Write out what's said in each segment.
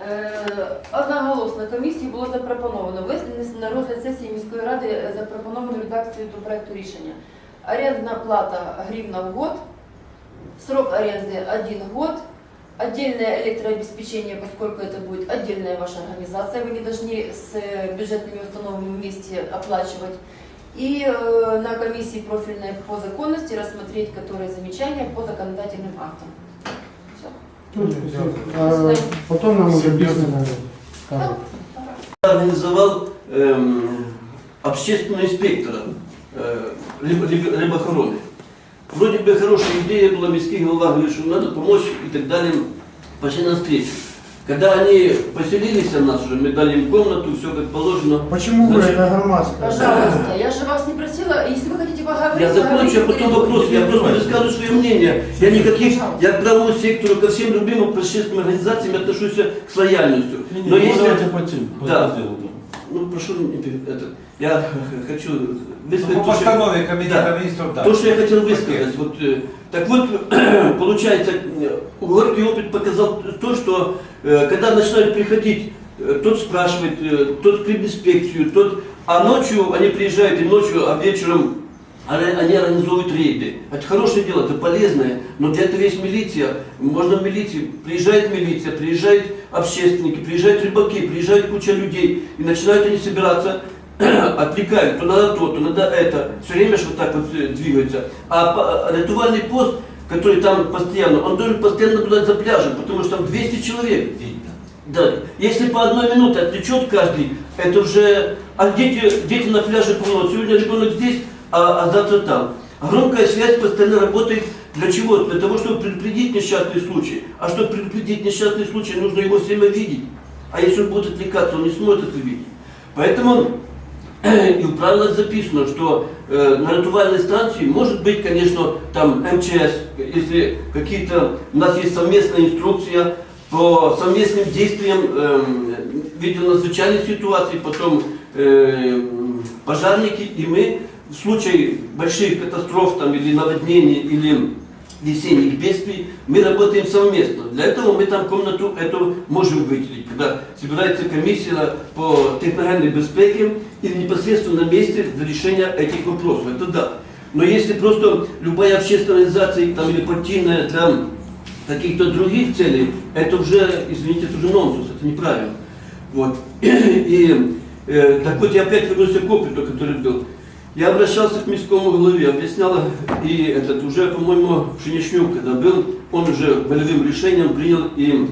Е, Одноголосно комісії було запропоновано винести на розгляд сесії міської ради запропоновану редакцію до проекту рішення. Арендна плата гривна в год, срок аренды один год, отдельное электрообеспечение, поскольку это будет отдельная ваша организация, вы не должны с э, бюджетными установами вместе оплачивать. И э, на комиссии профильной по законности рассмотреть которые замечания по законодательным актам. Потом нам уже письменно скажут. организовал эм, общественного инспектора э. Вроде бы хорошая идея была, мирский голова говорит, что надо помочь и так далее. Пошли на встречу. Когда они поселились у нас уже, мы дали им комнату, все как положено. Почему вы Значит, это громадское? Пожалуйста, я же вас не просила, если вы хотите поговорить, Я закончу, а потом вопрос. Я просто высказываю свое мнение. Я никаких, я к правому сектору, ко всем любимым общественным организациям отношусь с лояльностью. Но если... Да. Да. Ну, прошу, не пере- это, я хочу По высказать то, что- постанові Кабінету Да. міністрів, так. То, что я хотел высказать, вот, э, так вот, получается, э, горький опыт показал то, что э, когда начинают приходить, э, тот спрашивает, э, тот к инспекцию, тот, а ночью они приезжают, и ночью, а вечером они организовывают рейды. Это хорошее дело, это полезное, но для этого есть милиция. Можно в милиции, приезжает милиция, приезжают общественники, приезжают рыбаки, приезжает куча людей, и начинают они собираться, отвлекают, то надо то, то надо это. Все время ж вот так вот э, двигается. А рятувальный пост, который там постоянно, он должен постоянно наблюдать за пляжем, потому что там 200 человек. Да, если по одной минуте отвлечет каждый, это уже... А дети, дети на пляже полно. Сегодня ребенок здесь, а, а завтра там. Громкая связь постоянно работает для чего? Для того, чтобы предупредить несчастный случай. А чтобы предупредить несчастный случай, нужно его все время видеть. А если он будет отвлекаться, он не сможет это видеть. Поэтому и в правилах записано, что э, на рятувальной станции может быть, конечно, там МЧС, если какие-то, у нас есть совместная инструкция по совместным действиям эм, в виде ситуации, потом э, пожарники, и мы в случае больших катастроф там, или наводнений, или весенних бедствий, мы работаем совместно. Для этого мы там комнату эту можем выделить, когда собирается комиссия по техногенной безпеке или непосредственно на месте для решения этих вопросов. Это да. Но если просто любая общественная организация там, или партийная для каких-то других целей, это уже, извините, это уже нонсенс, это неправильно. Вот. И э, так вот я опять вернусь к опыту, который был. Я обращался к мирскому голове, объяснял, и этот уже, по-моему, Пшеничнюк, когда был, он уже волевым решением принял и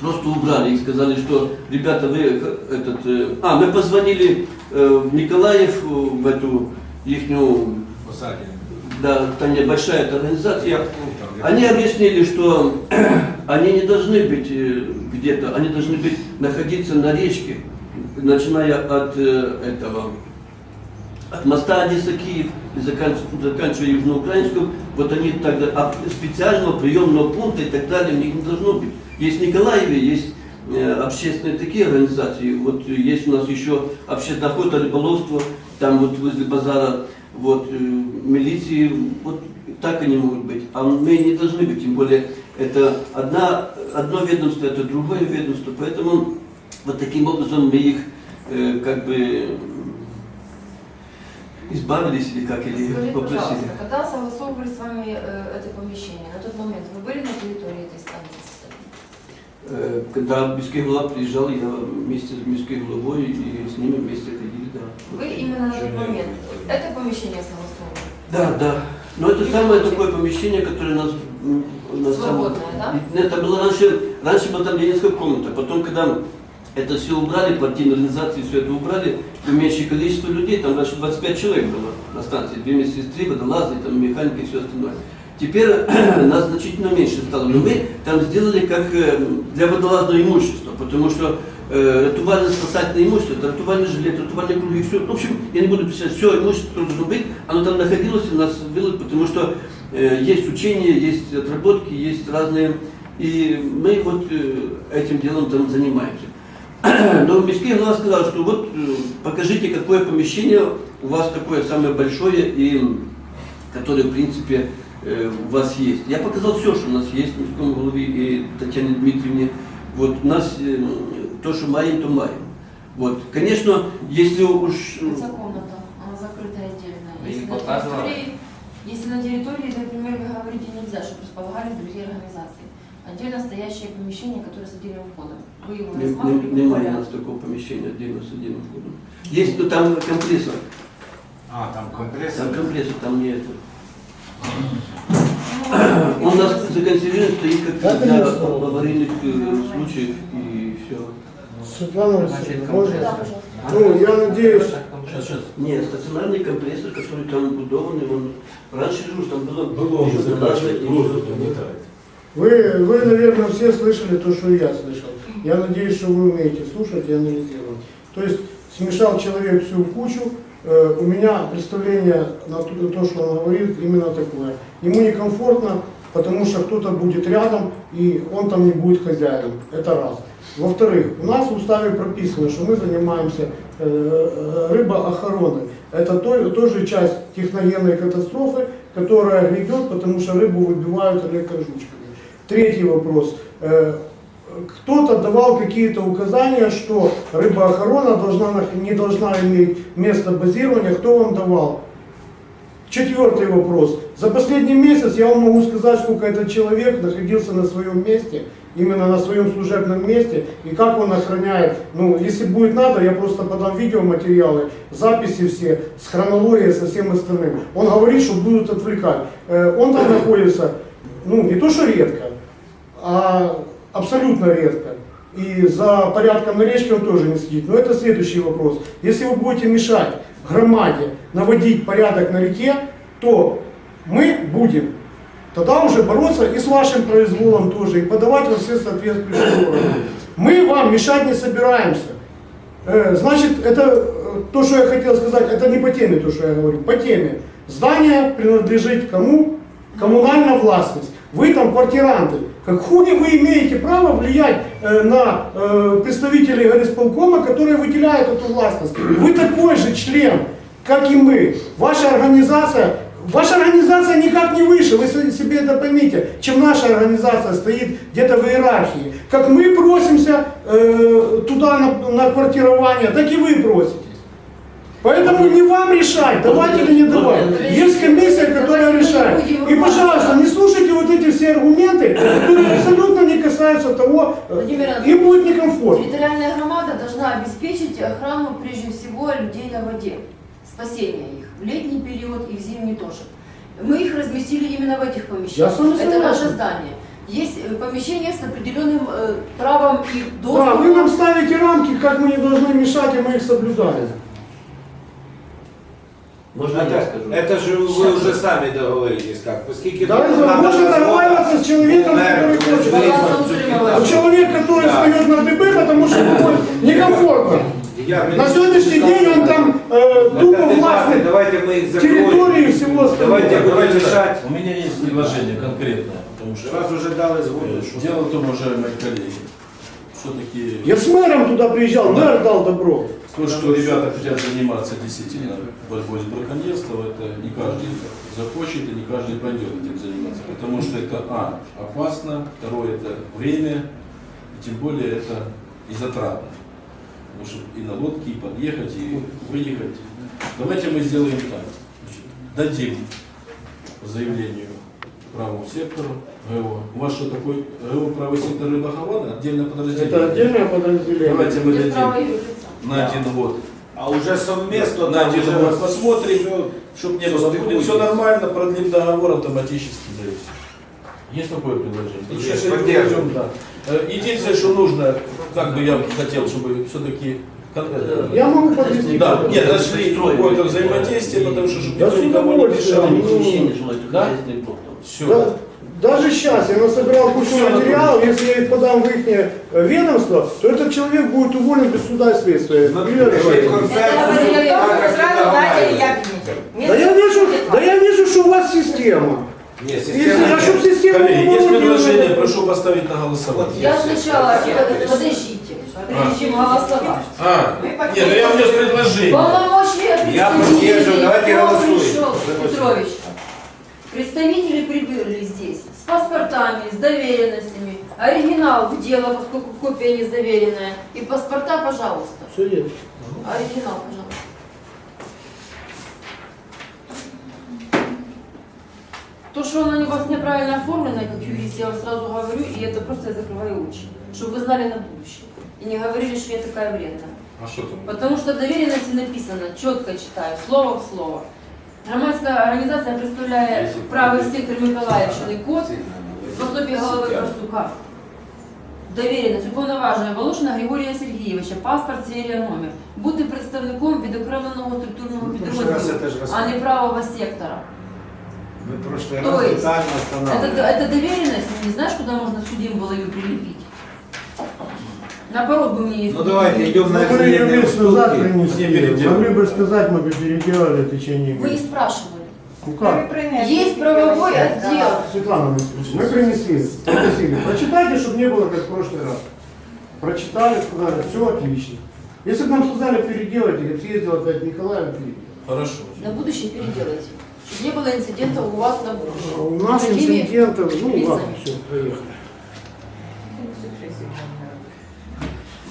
просто убрали. И сказали, что ребята, вы э, этот, э, а, мы позвонили э, в Николаев, в эту Посаді. да, там небольшая эта организация, они объяснили, что они не должны быть где-то, они должны быть, находиться на речке, начиная от этого, от моста Одесса-Киев и заканчивая, Южноукраинском, вот они тогда, а специального приемного пункта и так далее у них не должно быть. Есть Николаеве, есть э, общественные такие организации, вот есть у нас еще общественная охота, рыболовство, там вот возле базара, вот, э, милиции, вот так они могут быть. А мы не должны быть, тем более это одна, одно ведомство, это другое ведомство, поэтому вот таким образом мы их э, как бы избавились или как, или Скажите, попросили. пожалуйста, когда согласовывали с вами э, это помещение, на тот момент вы были на территории этой станции? Э, Когда Мирский глава приезжал, я вместе с Мирской главой и с ними вместе ходили, да. Вы именно на тот момент это помещение согласовывали? Да, да. Но это самое такое помещение, которое нас... нас Свободное, самое- да? Это было раньше, раньше была там ленинская комната. Потом, когда это все убрали, партийные организации все это убрали, уменьшили количество людей, там раньше 25 человек было на станции, две медсестры, водолазы, там механики и все остальное. Теперь нас значительно меньше стало, но мы там сделали как э, для водолазного имущества, потому что э, рятувально-спасательное имущество, это рятувальный жилет, рятувальные круги, все. В общем, я не буду писать, все имущество, должно быть, оно там находилось и нас ввело, потому что э, есть учения, есть отработки, есть разные, и мы вот э, этим делом там занимаемся. Но Мирский глава сказал, что вот э, покажите, какое помещение у вас такое самое большое и которое, в принципе, э, у вас есть. Я показал все, что у нас есть в Мирском голове и Татьяне Дмитриевне. Вот у нас э, то, что маем, то маем. Вот, конечно, если уж... Эта комната, она закрытая отдельно. Если на, территории, если на территории, например, вы говорите нельзя, чтобы располагались другие организации. Отдельно стоящее помещение, которое с отдельным входом. Вы его Не- рассматривали? не- Немає у нас такого помещения отдельно с отдельным входом. Есть, но там компрессор. А, там компрессор. Там компрессор, там не это. Ну, Он у нас законсервирован стоит как Как для аварийных э, случаев и все. Светлана Да, можно? пожалуйста. Ну, я надеюсь, Сейчас, сейчас. Нет, стационарный компрессор, который там будованный, он раньше же там было... Было уже закачивать, воздух нагнетает. Вы, вы, наверное, все слышали то, что я слышал. Я надеюсь, что вы умеете слушать и анализировать. То есть смешал человек всю кучу, Э, у меня представление на то, то, что он говорит, именно такое. Ему некомфортно, потому что кто-то будет рядом, и он там не будет хозяином. Это раз. Во-вторых, у нас в уставе прописано, что мы занимаемся э, э, рыбоохраной. Это то- тоже часть техногенной катастрофы, которая грядет, потому что рыбу выбивают электрожучками. Третий вопрос. Э, Кто-то давал какие-то указания, что рыбоохрана должна, не должна иметь место базирования. Кто вам давал? Четвертый вопрос. За последний месяц я вам могу сказать, сколько этот человек находился на своем месте, именно на своем служебном месте, и как он охраняет. Ну, если будет надо, я просто подам видеоматериалы, записи все, с хронологией, со всем остальным. Он говорит, что будут отвлекать. Э, Он там находится, ну, не то что редко, а абсолютно редко. И за порядком на речке он тоже не следит. Но это следующий вопрос. Если вы будете мешать громаде наводить порядок на реке, то мы будем тогда уже бороться и с вашим произволом тоже, и подавать во все соответствующие органы. Мы вам мешать не собираемся. Э, Значит, это э, то, что я хотел сказать, это не по теме, то, что я говорю, по теме. Здание принадлежит кому? Коммунальная властность. Вы там квартиранты. Как хули вы имеете право влиять э, на э, представителей горисполкома, которые выделяют эту властность? Вы такой же член, как и мы. Ваша организация, ваша организация никак не выше, вы се- себе это поймите, чем наша организация стоит где-то в иерархии. Как мы просимся э, туда на, на квартирование, так и вы проситесь. Поэтому не вам решать, давать или не давать. Есть комиссия, которая решает. И, пожалуйста, не слушайте вот эти все аргументы, которые абсолютно не касаются того, им Анатольевич, будет некомфортно. Территориальная громада должна обеспечить охрану прежде всего людей на воде, спасение их в летний период и в зимний тоже. Мы их разместили именно в этих помещениях. Это наше здание. Есть э, помещение с определенным э, правом и Да, вы нам доступом. ставите рамки, как мы не должны мешать, и мы их соблюдаем. Можно я Это, скажу? это же вы уже сами договоритесь как. Поскольку Да, надо можно договариваться с человеком, который хочет. А человек, который Да. встает на ДБ, потому что ему некомфортно. На сегодняшний день он там э, тупо властный давайте мы их закроем. территории и всего остального. Давайте будем Давайте так, решать. У меня есть предложение конкретное, потому что Раз уже дали э, сгоду. что- дело в том, уважаемые коллеги, все-таки Я с мэром туда приезжал, мэр дал добро. То, что ребята хотят заниматься действительно борьбой с браконьерством, это не каждый захочет и не каждый пойдет этим заниматься. Потому что это, а, опасно, второе, это время, и тем более это и затратно. Потому что и на лодке, и подъехать, и выехать. Давайте мы сделаем так. Дадим по заявлению правому сектору ГО. У вас что такое ГО правый сектор рыбохорона? Отдельное подразделение? Это отдельное подразделение. Давайте мы дадим на один год. А уже совместно На там один уже год посмотрим, чтобы не было. Будет все нормально, продлим договор автоматически. да и всё. Есть такое предложение? Есть, я поддерживаем. да. Э, Единственное, что нужно, как бы я хотел, чтобы все-таки Я могу подвести. да, нет, нашли какое-то взаимодействие, потому что чтобы Да никто с никому не удовольствием. мешал. Ну, Да? Все. Да, даже сейчас я насобирал кучу материалов, если я их подам в их э, ведомство, то этот человек будет уволен без суда и следствия. Ну. Да я вижу, да я вижу, что у вас система. Нет, Если система я, чтобы нет. систему Коллеги, есть предложение, делать- прошу поставить на голосование. Я сначала, подождите, прежде чем голосовать. А, нет, ну я внес предложение. Полномочия Я поддерживаю, давайте голосуем. Петрович. Представители прибыли здесь с паспортами, с доверенностями. Оригинал в дело, поскольку копия не заверенная. И паспорта, пожалуйста. Все есть. Оригинал, пожалуйста. То, что оно у вас неправильно оформлено, как юрист, я вам сразу говорю, и это просто я закрываю очи. Чтобы вы знали на будущее. И не говорили, что я такая вредная. А что там? Потому что в доверенности написано, четко читаю, слово в слово. Громадська організація представляє правий сектор Миколаївщини код в особі голови Корсука. Довіреність уповноважує Волошина Григорія Сергійовича, паспорт, серія, номер. Бути представником відокремленого структурного Ну, прошлый раз підрозділу, это же а рассказывали. не правого сектора. Мы в прошлый То раз есть, детально Это, останавливали. это доверенность, не знаешь, куда можно судим было ее прилепить? Наоборот бы мне Ну давайте идем на Могли ее эксклюзивные месяц назад уступки. принести. Не. Могли бы сказать, мы бы переделали в течение Вы не года. спрашивали. Ну как? Есть правовой отдел. Светлана Васильевна, мы принесли, попросили, прочитайте, чтобы не было как в прошлый раз. Прочитали, сказали, все отлично. Если бы нам сказали переделать, я съездил опять Николаев. Хорошо. На будущее переделайте. Чтобы не было инцидентов у вас на будущее. У нас Такими инцидентов, ну ладно, все, проехали.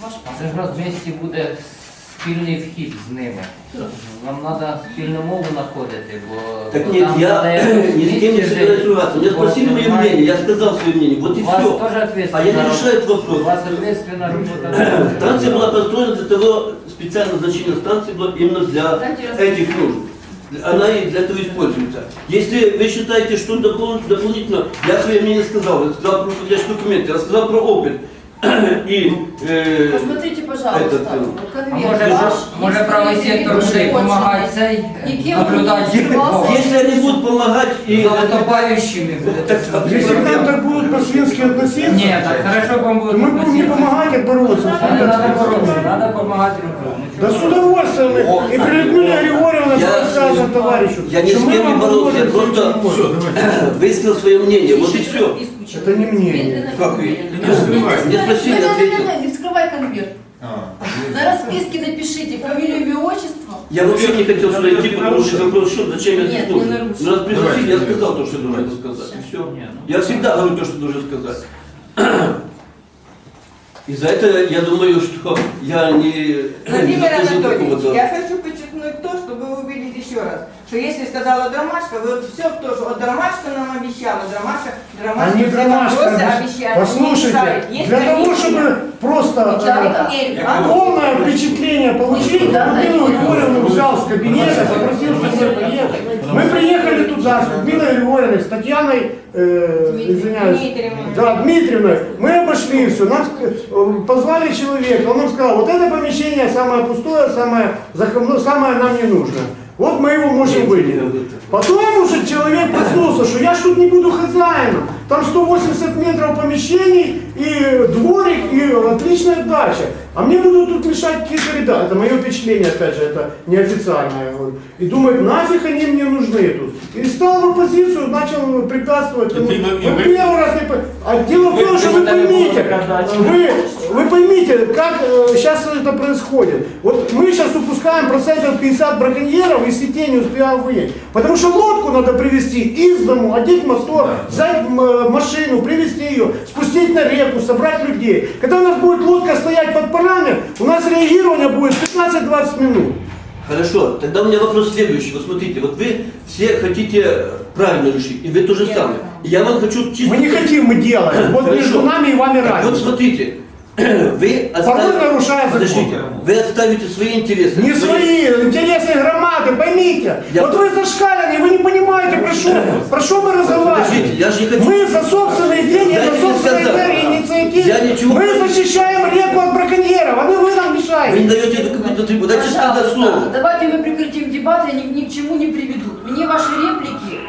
Ваш Це ж у нас в місті буде спільний вхід з ними. Нам треба спільну мову знаходити, бо Так бо нет, там я надо якось ни с кем не вместе собираюсь жити. ругаться. Меня спросили мое Понимаете? мнение, я сказал свое мнение. Вот и У вас все. теж А ответственна я не робота. решаю этот вопрос. У вас ответственна робота. Станция была построена для того, специальное значение станции было именно для Дайте раз- этих нужд. Она и для этого используется. Если вы считаете, что допол- дополнительно, я свое мнение сказал, я сказал про руководящие документы, я рассказал про опыт. И э, Посмотрите, пожалуйста, Этот, э, вот А конверт може, ваш, може правий сектор буде допомагати почерк? цей Яким наблюдати ви власне- если они будут помогать и золотопающими Так, будете. Если к нам так будут по-свински относиться, Ні, так хорошо вам то буде. мы будем не помогать, а бороться. Та не треба допомагати друг другу. Да с удовольствием. И при Людмиле Григорьевне Я- рассказывал товарищу. Я ни что с мы кем не вам боролся, я поможем, просто всё, давайте. высказал свое мнение. Вот и все. Человек. Это не мнение. Как? медленно. Не скрывай. Мне спросили, Не, ответил. не, вскрывай конверт. А, На расписке напишите фамилию, имя, отчество. Я вообще не хотел сюда идти, потому что вопрос чем, зачем я Нет, здесь. Но раз пригласили, я сказал то, что должен сказать. И все. Ну. Я всегда говорю то, что должен сказать. И за это я думаю, что я не, Владимир Анатольевич, я хочу подчеркнуть то, чтобы вы увидели еще раз, что если сказала Драмашка, вы все то, что вот Драмашка нам обещала, Драмашка, Драмашка, Они все громашка. вопросы обещ- обещали. Послушайте, не для того, чтобы просто э, А? полное впечатление получить, Людмилу. Григорьевну взял с кабинета, попросил, чтобы мы приехали. Мы приехали туда с Людмилой Григорьевной, с Татьяной, э, извиняюсь, Дмитриевной. да, Дмитриевной. Мы обошли все, нас э, позвали человека, он нам сказал, вот это помещение самое пустое, самое, ну, самое нам не нужно. Вот мы его можем выделить. Потом уже человек проснулся, что я ж тут не буду хозяином. Там 180 метров помещений и дворик, и отличная дача. А мне будут тут мешать какие-то ребята. Это мое впечатление, опять же, это неофициальное. И думает, нафиг они мне нужны тут. И стал в оппозицию, начал препятствовать. Ну, вы- первый раз не А дело в Вы том, что вы поймите, вы, вы поймите, как сейчас это происходит. Вот мы сейчас упускаем процентов 50 браконьеров и сетей не успеваем выехать. Потому что лодку надо привезти из дому, одеть мотор, взять э, машину, привезти ее, спустить на реку, собрать людей. Когда у нас будет лодка стоять под парами, у нас реагирование будет 15-20 минут. Хорошо, тогда у меня вопрос следующий. Вот смотрите, вот вы все хотите правильно решить, и вы то же Я самое. Я вам хочу чисто... Мы не хотим, мы делаем. Вот Хорошо. между нами и вами Так вот разница. смотрите, вы Порой оставите... нарушая закон. Подождите, вы отставите свои интересы. Не свои, интересы громады, поймите. Я- Вот вы зашкалены, вы не понимаете, про что, про что мы разговариваем. Подождите, я же не хочу... Мы за собственные деньги, за собственные сказать. инициативы. Я ничего- Мы защищаем реку от браконьеров, а вы, вы нам Вы не мешаете. даете какую-то трибуну. Дайте сказать Пожалуйста, слово. давайте мы прекратим дебаты, они ни к чему не приведут. Мне ваши реплики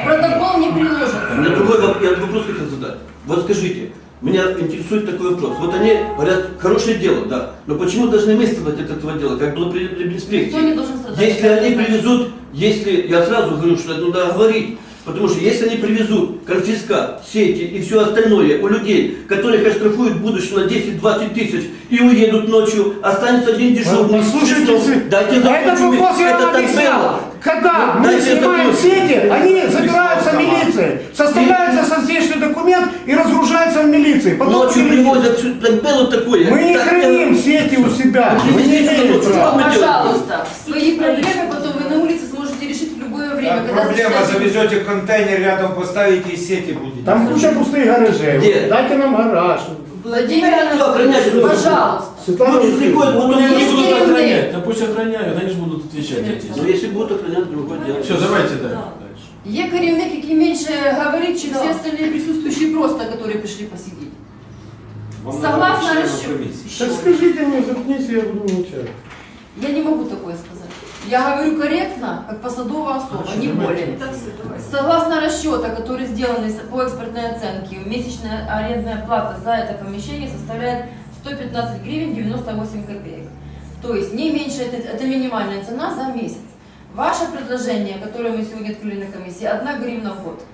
в протокол не У меня другой вопрос, я вопрос хотел задать. Вот скажите, меня интересует такой вопрос. Вот они говорят, хорошее дело, да, но почему должны мы страдать от этого дела, как было при, при инспекции? Никто не должен страдать. Если они привезут, если, я сразу говорю, что это надо говорить, потому что если они привезут конфискат, сети и все остальное у людей, которых оштрафуют в будущем на 10-20 тысяч и уедут ночью, останется один дежурный. Послушайте, дайте закончу. вопрос я Это вам так было. Когда мы Дайте снимаем сети, они забираются милицией, составляется соответствующий документ и разгружается в милиции. Потом Ночью милиция- привозят, сю- так было такое. Мы не храним сети у себя. Мы не имеем права. Пожалуйста, свои проблемы потом вы на улице сможете решить в любое время. Так, когда проблема, завезете контейнер рядом, поставите и сети будете. Там куча пустых гаражей. Дайте нам гараж. Владимир Кто охраняет? Анатольевич, пожалуйста. Светлана Люди приходят, вот Ну, он они Есть будут керівник. охранять, да пусть охраняют, они же будут отвечать эти. Ну, если будут охранять, другое дело. Все, давайте дальше. Є керівник, який менше говорить, чем все остальные присутствующие просто, которые пришли посидеть. Согласна расчет. Так скажите мне, заткнись, я буду молчать. Я не могу такое сказать. Я говорю корректно, как посадовая особа, Хорошо, не давайте. более. Согласно расчета, который сделан по экспертной оценке, месячная арендная плата за это помещение составляет 115 гривен 98 копеек. То есть не меньше, это, это минимальная цена за месяц. Ваше предложение, которое мы сегодня открыли на комиссии, 1 гривна в год.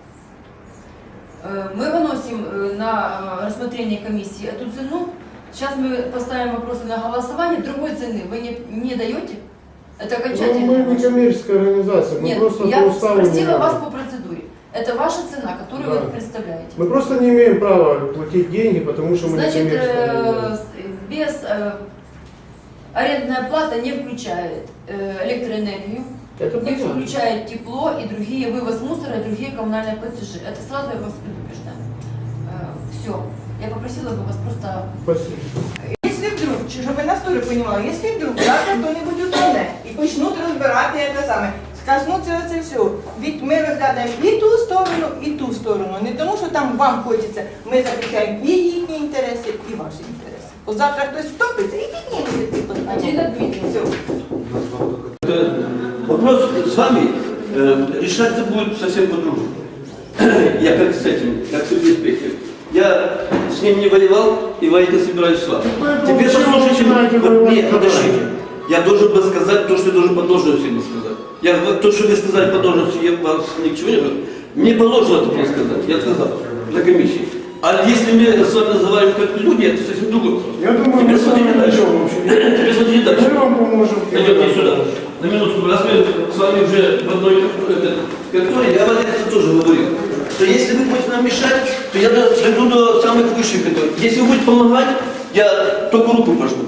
Э, Мы выносим э, на э, рассмотрение комиссии эту цену. Сейчас мы поставим вопросы на голосование. Другой цены вы не, не даете? Это Ну, окончательно? мы не коммерческая организация, мы Нет, просто по я уставу не спросила вас можем. по процедуре. Это ваша цена, которую Да. вы представляете. Мы просто не имеем права платить деньги, потому что мы не Значит, коммерческая э, организация. с- без э, арендная плата не включает э, электроэнергию, Это не понятно. включает тепло и другие вывоз мусора и другие коммунальные платежи. Это сразу я вас предупреждаю. Все. Я попросила бы вас просто Спасибо. Если вдруг, ви нас теж розуміли, якщо вдруг завтра хто-небудь утоне і почнуть розбирати це саме, скоснуться це все, від ми розглядаємо і ту сторону, і ту сторону. Не тому, що там вам хочеться, ми захищаємо і їхні інтереси, і ваші інтереси. От завтра хтось втопиться і підніметься ці Антонина постанови. Дмитриевна. Все. Э, Вопрос с вами э, решаться будет совсем по-другому. Я как с этим, как с инспектором. Я с ним не воевал и воевать не собираюсь с вами. Поэтому Теперь зачем вы послушайте, начинаете вот, воевать нет, с подождите. Я должен был сказать то, что я должен по должности ему сказать. Я, то, что вы сказали по должности, я вас ни к чему не говорю. Мне положено это сказать, я сказал на комиссии. А если мы с вами разговариваем как люди, это совсем другой вопрос. Я думаю, Теперь мы смотрите дальше. Теперь смотрите дальше. Мы вам поможем. Пойдемте сюда. На минутку, раз мы с вами уже в одной конторе, я вам это тоже говорил, что если вы будете нам мешать, то я до- дойду до самых высших. Если вы будете помогать, я только руку пожму.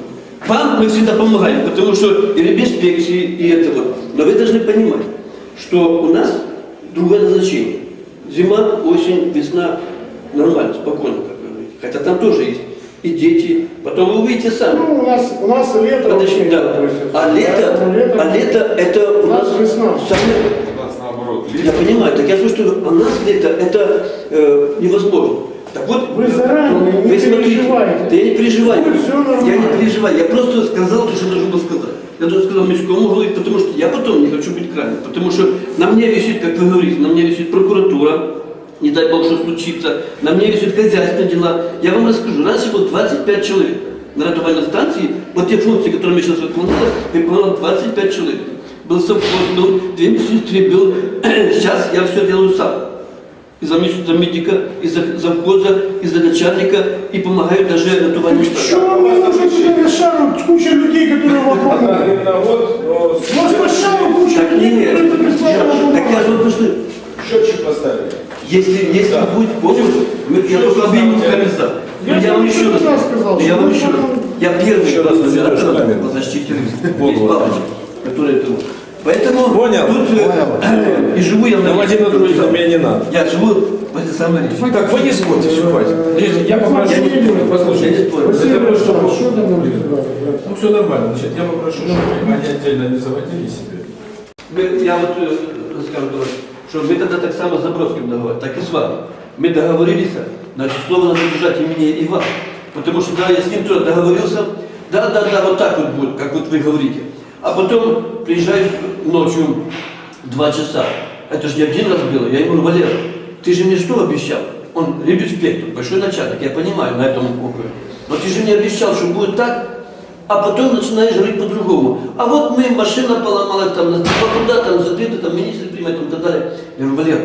Вам мы всегда помогаем, потому что и инспекции, и этого. Но вы должны понимать, что у нас другое назначение. Зима, осень, весна, нормально, спокойно, как вы говорите. Хотя там тоже есть и дети. Потом вы увидите сами. Ну, у нас, у нас лето Подожди, да. А лето, Поэтому лето- а лето это у нас нас весна. самое... У нас наоборот. Я понимаю, так я слышу, что у нас лето это э, невозможно. Так вот, Вы заранее не переживайте. да я не переживаю. Нормально. Я не переживаю. Я просто сказал то, что должен был сказать. Я даже сказал мужскому говорить, потому что я потом не хочу быть крайним. Потому что на мне висит, как вы говорите, на мне висит прокуратура, не дай бог, что случится, на мне висят хозяйственные дела. Я вам расскажу, раньше было 25 человек. На рятувальной станции, вот те функции, которые мы сейчас выполняли, выполняло 25 человек. Был совхоз, был две медсестры, был... Сейчас я все делаю сам. И за, мед- за медика, и за завхоза, и за начальника, и помогаю даже станции. Что вам не нужно туда шару? Куча людей, которые вокруг. Одна У гривна в год, но вас по шару куча Так людей, которые прислали я- так я же вам просто... счетчик поставили. Если, если Да. будет, мы- я только объявил комиссар. Я Но я вам еще раз, сказал, я что вам еще раз, я первый Еще раз рынка. Вот, Есть вот. палочка, которая это. Поэтому Понял. тут э, и живу я на Владимир Анатольевич, мне не надо. Я живу в этой самой реке. Так, вы не спорьте, все, хватит. Я попрошу, Я не спорю, я послушайте, не спорю. Просто Александрович, что? Ну, все нормально, значит, я попрошу, чтобы они отдельно не заводили себе. Я вот э, скажу, товарищ, что мы тогда так само с Забродским договорились, так и с вами. Мы договорились, значит, слово надо держать и мне, и вам. Потому что, да, я с ним тоже договорился, да, да, да, вот так вот будет, как вот вы говорите. А потом приезжаешь ночью два часа. Это же не один раз было. Я ему говорю, Валера, ты же мне что обещал? Он ребинспектор, большой начальник, я понимаю на этом округе. Но ты же мне обещал, что будет так, а потом начинаешь говорить по-другому. А вот мы, машина поломалась, там, туда, там, закрыто, там, министр принимает, там, и так далее. Я говорю, Валера,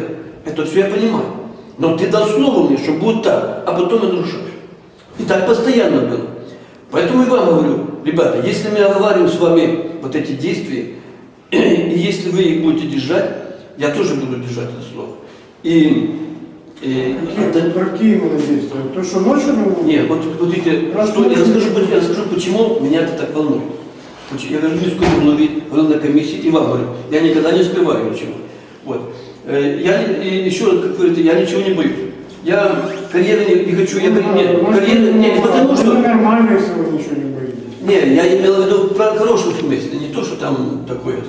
это все я понимаю. Но ты дал слово мне, что будет так, а потом и нарушаешь. И так постоянно было. Поэтому и вам говорю, ребята, если мы оговариваем с вами вот эти действия, И если вы их будете держать, я тоже буду держать это слово. И, и Какие, про какие именно действия? То, что ночью мы... нет, вот, вот Раз что, я, расскажу, я расскажу, почему меня это так волнует. Я говорю, низкую голове, говорил на комиссии, и вам говорю, я никогда не скрываю ничего. Вот. Э, Я не- еще, как говорите, я ничего не боюсь. Я карьеры не, не хочу, я говорю, нет, Может, карьеры, не, не потому ну, что... нормально, если вы ничего не боитесь. Не, я имел в виду прав- хорошем смысле, не то, что там такое. вот.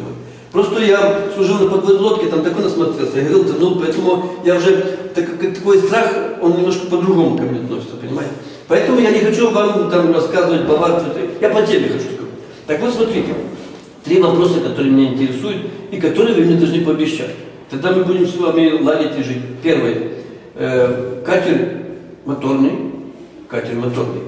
Просто я служил на подводной лодке, там такой насмотрелся, я говорил, ну, поэтому я уже, так, такой страх, он немножко по-другому ко мне относится, понимаете? Поэтому я не хочу вам там рассказывать, баварствовать, я по теме хочу сказать. Так вот, смотрите, три вопроса, которые меня интересуют и которые вы мне должны пообещать. Тогда мы будем с вами ладить и жить. Первое. Э, катер моторный, катер моторный,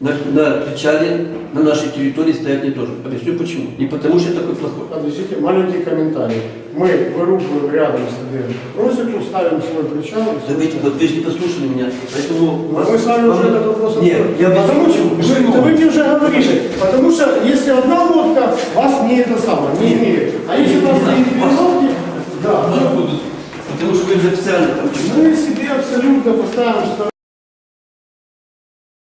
на, на причале на нашей территории стоять не должен. Объясню почему. Не потому что я такой плохой. Подождите, маленький комментарий. Мы вырубываем рядом с просеку, ставим свой причал. Да вот вы же не послушали меня. Поэтому Но мы с вами уже этот вопрос Нет, я потому что вы, да вы мне уже говорили, потому что если одна лодка, вас не это самое, не имеет. А если у вас Не лодки, да, Потому что вы же официально там мы себе абсолютно поставим, что